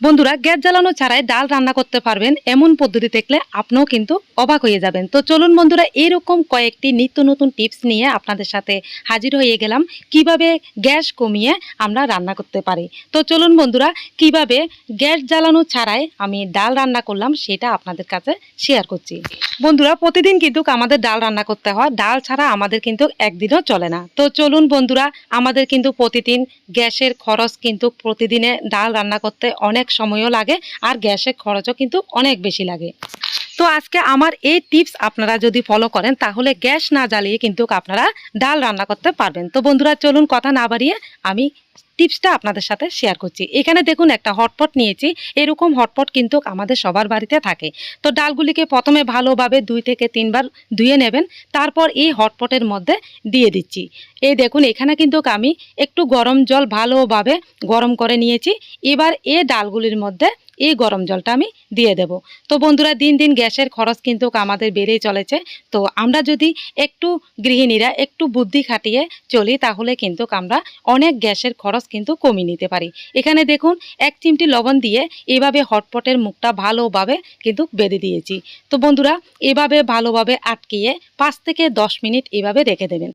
বন্ধুরা, গ্যাস জ্বালানো ছাড়াই ডাল রান্না করতে পারবেন এমন পদ্ধতি দেখলে আপনিও কিন্তু অবাক হয়ে যাবেন। তো চলুন বন্ধুরা, এরকম কয়েকটি নিত্য নতুন টিপস নিয়ে আপনাদের সাথে হাজির হয়ে গেলাম। কীভাবে গ্যাস কমিয়ে আমরা রান্না করতে পারি? তো চলুন বন্ধুরা, কীভাবে গ্যাস জ্বালানো ছাড়াই আমি ডাল রান্না করলাম সেটা আপনাদের কাছে শেয়ার করছি। বন্ধুরা, প্রতিদিন কিন্তু আমাদের ডাল রান্না করতে হয়। ডাল ছাড়া আমাদের কিন্তু একদিনও চলে না। তো চলুন বন্ধুরা, আমাদের কিন্তু প্রতিদিন গ্যাসের খরচ কিন্তু প্রতিদিনে ডাল রান্না করতে অনেক সময়ও লাগে আর গ্যাসের খরচও কিন্তু অনেক বেশি লাগে। তো আজকে আমার এই টিপস আপনারা যদি ফলো করেন, তাহলে গ্যাস না জ্বালিয়ে কিন্তু আপনারা ডাল রান্না করতে পারবেন। তো বন্ধুরা, চলুন কথা না বাড়িয়ে আমি টিপসটা আপনাদের সাথে শেয়ার করছি। এখানে দেখুন একটা হটপট নিয়েছি। এরকম হটপট কিন্তু আমাদের সবার বাড়িতে থাকে। তো ডালগুলিকে প্রথমে ভালোভাবে দুই থেকে তিনবার ধুয়ে নেবেন। তারপর এই হটপটের মধ্যে দিয়ে দিচ্ছি। এই দেখুন, এখানে কিন্তু আমি একটু গরম জল ভালোভাবে গরম করে নিয়েছি। এবার এ ডালগুলির মধ্যে এই গরম জলটা আমি দিয়ে দেব। তো বন্ধুরা, দিন দিন গ্যাসের খরচ কিন্তু আমাদের বেড়েই চলেছে। তো আমরা যদি একটু গৃহিণীরা একটু বুদ্ধি খাটিয়ে চলি, তাহলে কিন্তু আমরা অনেক গ্যাসের খরচ কিন্তু কমিয়ে নিতে পারি। এখানে দেখুন, এক চিমটি লবণ দিয়ে এভাবে হটপটের মুখটা ভালোভাবে কিন্তু বেঁধে দিয়েছি। তো বন্ধুরা, এভাবে ভালোভাবে আটকিয়ে পাঁচ থেকে দশ মিনিট এভাবে রেখে দেবেন।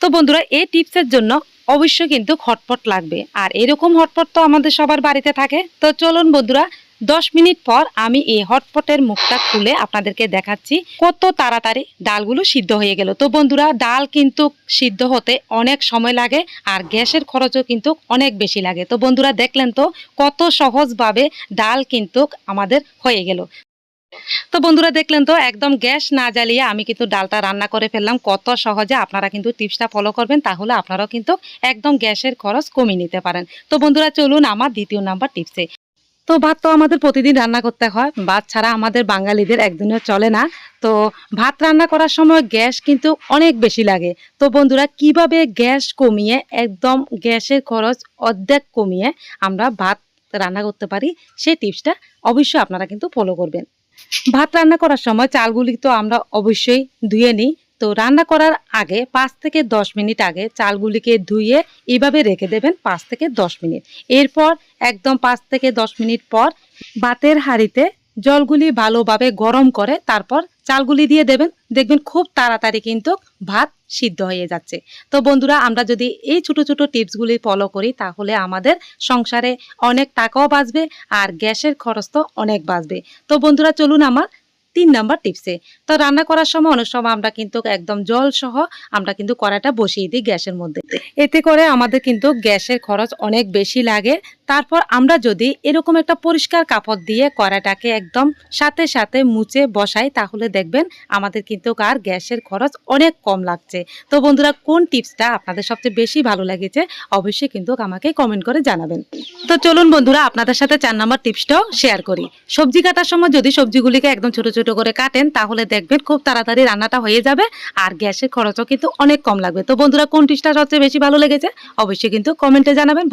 তো বন্ধুরা, এই টিপসের জন্য অবশ্যই কিন্তু হটপট লাগবে। আর এরকম হটপট তো আমাদের সবার বাড়িতে থাকে। তো চলুন বন্ধুরা দশ মিনিট পর আমি এই হটপটের মুখটা খুলে আপনাদেরকে দেখাচ্ছি কত তাড়াতাড়ি ডালগুলো সিদ্ধ হয়ে গেল। তো বন্ধুরা, ডাল কিন্তু সিদ্ধ হতে অনেক সময় লাগে আর গ্যাসের খরচও কিন্তু অনেক বেশি লাগে। তো বন্ধুরা, দেখলেন তো কত সহজভাবে ডাল কিন্তু আমাদের হয়ে গেল। তো বন্ধুরা, দেখলেন তো একদম গ্যাস না জ্বালিয়ে আমি কিন্তু ডালটা রান্না করে ফেললাম। কত সহজে আপনারা কিন্তু টিপসটা ফলো করবেন, তাহলে আপনারাও কিন্তু একদম গ্যাসের খরচ কমিয়ে নিতে পারেন। তো বন্ধুরা, চলুন আমার দ্বিতীয় নাম্বার টিপসে। তো ভাত তো আমাদের প্রতিদিন রান্না করতে হয়। ভাত ছাড়া আমাদের বাঙালিদের একদিনও চলে না। তো ভাত রান্না করার সময় গ্যাস কিন্তু অনেক বেশি লাগে। তো বন্ধুরা, কীভাবে গ্যাস কমিয়ে, একদম গ্যাসের খরচ অর্ধেক কমিয়ে আমরা ভাত রান্না করতে পারি, সেই টিপসটা অবশ্যই আপনারা কিন্তু ফলো করবেন। ভাত রান্না করার সময় চালগুলি তো আমরা অবশ্যই ধুয়ে নিই। তো রান্না করার আগে পাঁচ থেকে দশ মিনিট আগে চালগুলিকে ধুয়ে এইভাবে রেখে দেবেন পাঁচ থেকে দশ মিনিট। এরপর একদম পাঁচ থেকে দশ মিনিট পর ভাতের হাঁড়িতে জলগুলি ভালোভাবে গরম করে তারপর চালগুলি দিয়ে দেবেন। দেখবেন খুব তাড়াতাড়ি কিন্তু ভাত সিদ্ধ হয়ে যাচ্ছে। তো বন্ধুরা, আমরা যদি এই ছোট ছোট টিপসগুলি ফলো করি তাহলে আমাদের সংসারে অনেক টাকাও বাঁচবে আর গ্যাসের খরচ তো অনেক বাঁচবে। তো বন্ধুরা, চলুন আমার তিন নাম্বার টিপসে তো রান্না করার সময় অনেক সময় আমরা কিন্তু একদম জল সহ আমরা কিন্তু কড়াটা বসিয়ে দিই গ্যাসের মধ্যে। এতে করে আমাদের কিন্তু গ্যাসের খরচ অনেক বেশি লাগে। তারপর আমরা যদি এরকম একটা পরিষ্কার কাপড় দিয়ে কড়াটাকে একদম সাথে সাথে মুছে বসাই, তাহলে দেখবেন আমাদের কিন্তু আর গ্যাসের খরচ অনেক কম লাগছে। তো বন্ধুরা, কোন টিপসটা আপনাদের সবচেয়ে বেশি ভালো লেগেছে অবশ্যই কিন্তু আমাকে কমেন্ট করে জানাবেন। তো চলুন বন্ধুরা, আপনাদের সাথে চার নম্বর টিপসটাও শেয়ার করি। সবজি কাটার সময় যদি সবজিগুলিকে একদম ছোট ছোট করে কাটেন, তাহলে দেখবেন খুব তাড়াতাড়ি রান্নাটা হয়ে যাবে আর গ্যাসের খরচও কিন্তু অনেক কম লাগবে। তো বন্ধুরা, কোন ডিশটা সবচেয়ে বেশি ভালো লেগেছে, অবশ্যই কিন্তু কমেন্টে জানাবেন।